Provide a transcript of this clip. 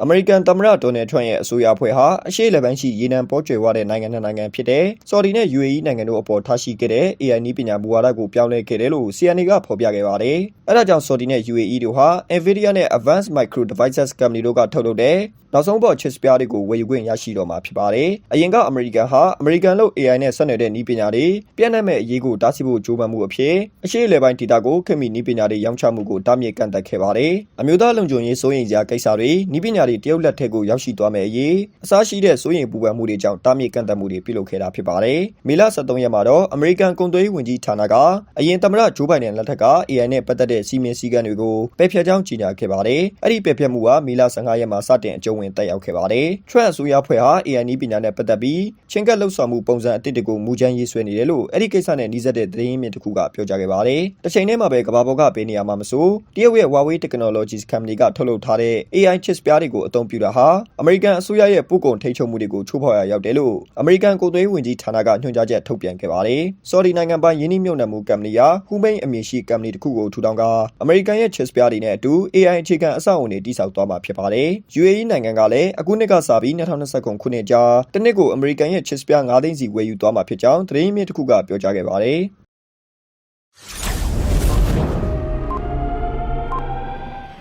အမေရိကန်သမ္မတဒေါ်နယ်ထရန့်ရဲ့အစိုးရအဖွဲ့ဟာအရှေ့လက်ပိုင်းရှိရေနံပေါ်ကျွယ်ဝတဲ့နိုင်ငံနှစ်နိုင်ငံဖြစ်တဲ့ဆော်ဒီနဲ့ UAE နိုင်ငံတို့အပေါ်ထားရှိခဲ့တဲ့ AI နည်းပညာမူဝါဒကိုပြောင်းလဲခဲ့တယ်လို့ CNN ကဖော်ပြခဲ့ပါတယ်။အဲဒါကြောင့်ဆော်ဒီနဲ့ UAE တို့ဟာ Nvidia နဲ့ Advanced Micro Devices Company တို့ကထုတ်လုပ်တဲ့နောက်ဆုံးပေါ် chips ပြားတွေကိုဝယ်ယူခွင့်ရရှိတော့မှာဖြစ်ပါတယ်။အရင်ကအမေရိကန်ဟာအမေရိကန်လို့ AI နဲ့ဆက်နွယ်တဲ့နည်းပညာတွေပြန့်နှံ့မဲ့အရေးကိုတားဆီးဖို့ကြိုးပမ်းမှုအဖြစ်အရှေ့အလယ်ပိုင်းဒေသကိုခင်မီနည်းပညာတွေရောင်းချမှုကိုတားမြစ်ကန့်သတ်ခဲ့ပါတယ်။အမျိုးသားလုံခြုံရေးစိုးရိမ်စရာကိစ္စတွေနည်းပညာတွေတရုတ်လက်ထက်ကိုရောက်ရှိသွားမယ်အရေးအစားရှိတဲ့စိုးရိမ်ပူပန်မှုတွေကြောင့်တားမြစ်ကန့်သတ်မှုတွေပြုလုပ်ခဲ့တာဖြစ်ပါတယ်။မေလ23ရက်မှာတော့အမေရိကန်ကုန်သွယ်ရေးဝန်ကြီးဌာနကအရင်သမ္မတဂျိုးဘိုင်ဒန်လက်ထက်က AI နဲ့ပတ်သက်တဲ့စီမင်းစည်းကမ်းတွေကိုပယ်ဖျက်ကြောင်းကြေညာခဲ့ပါတယ်။အဲ့ဒီပယ်ဖျက်မှုကမေလ15ရက်မှာစတင်အကျုံးဝင်တက်ရောက်ခဲ့ပါတယ်။ Trump အစိုးရဖွဲ့ဟာ AI နည်းပညာနဲ့ပတ်သက်ပြီးချင်းကပ်လှုပ်ဆောင်မှုပုံစံအသစ်တွေကိုမူချမ်းရေးဆွဲနေတယ်လို့အဲ့ဒီကိစ္စနဲ့နှီးစပ်တဲ့သတင်းရင်းမြစ်တစ်ခုကပြောကြားခဲ့ပါတယ်။တစ်ချိန်တည်းမှာပဲကမ္ဘာပေါ်ကဘယ်နေရာမှာမဆိုတရုတ်ရဲ့ Huawei Technologies Company ကထုတ်လုပ်ထားတဲ့ AI chips ပြားတွေကိုအသုံးပြုတာဟာအမေရိကန်အစိုးရရဲ့ပို့ကုန်ထိန်းချုပ်မှုတွေကိုချိုးဖောက်ရာရောက်တယ်လို့အမေရိကန်ကုန်သွယ်ရေးဝန်ကြီးဌာနကညွှန်ကြားချက်ထုတ်ပြန်ခဲ့ပါတယ်။ဆော်ဒီနိုင်ငံပိုင်ယင်းနှိမ့်မြုပ်နှံမှုကုမ္ပဏီဟာ Humane အမည်ရှိကုမ္ပဏီတစ်ခုကိုထူထောင်ကအမေရိကန်ရဲ့ chips ပြားတွေနဲ့အတူ AI အခြေခံအဆောက်အအုံတွေတည်ဆောက်သွားမှာဖြစ်ပါတယ်။ UAE နိုင်ငံကလည်းအခုနှစ်ကစပြီး2029ခုနှစ်ကြာတစ်နှစ်ကိုအမေရိကန်ရဲ့ chips ပြား9သိန်းစီဝယ်ယူသွားမှာဖြစ်ကြောင်းသတင်းရင်းမြစ်တစ်ခုကပြောကြားခဲ့ပါတယ်။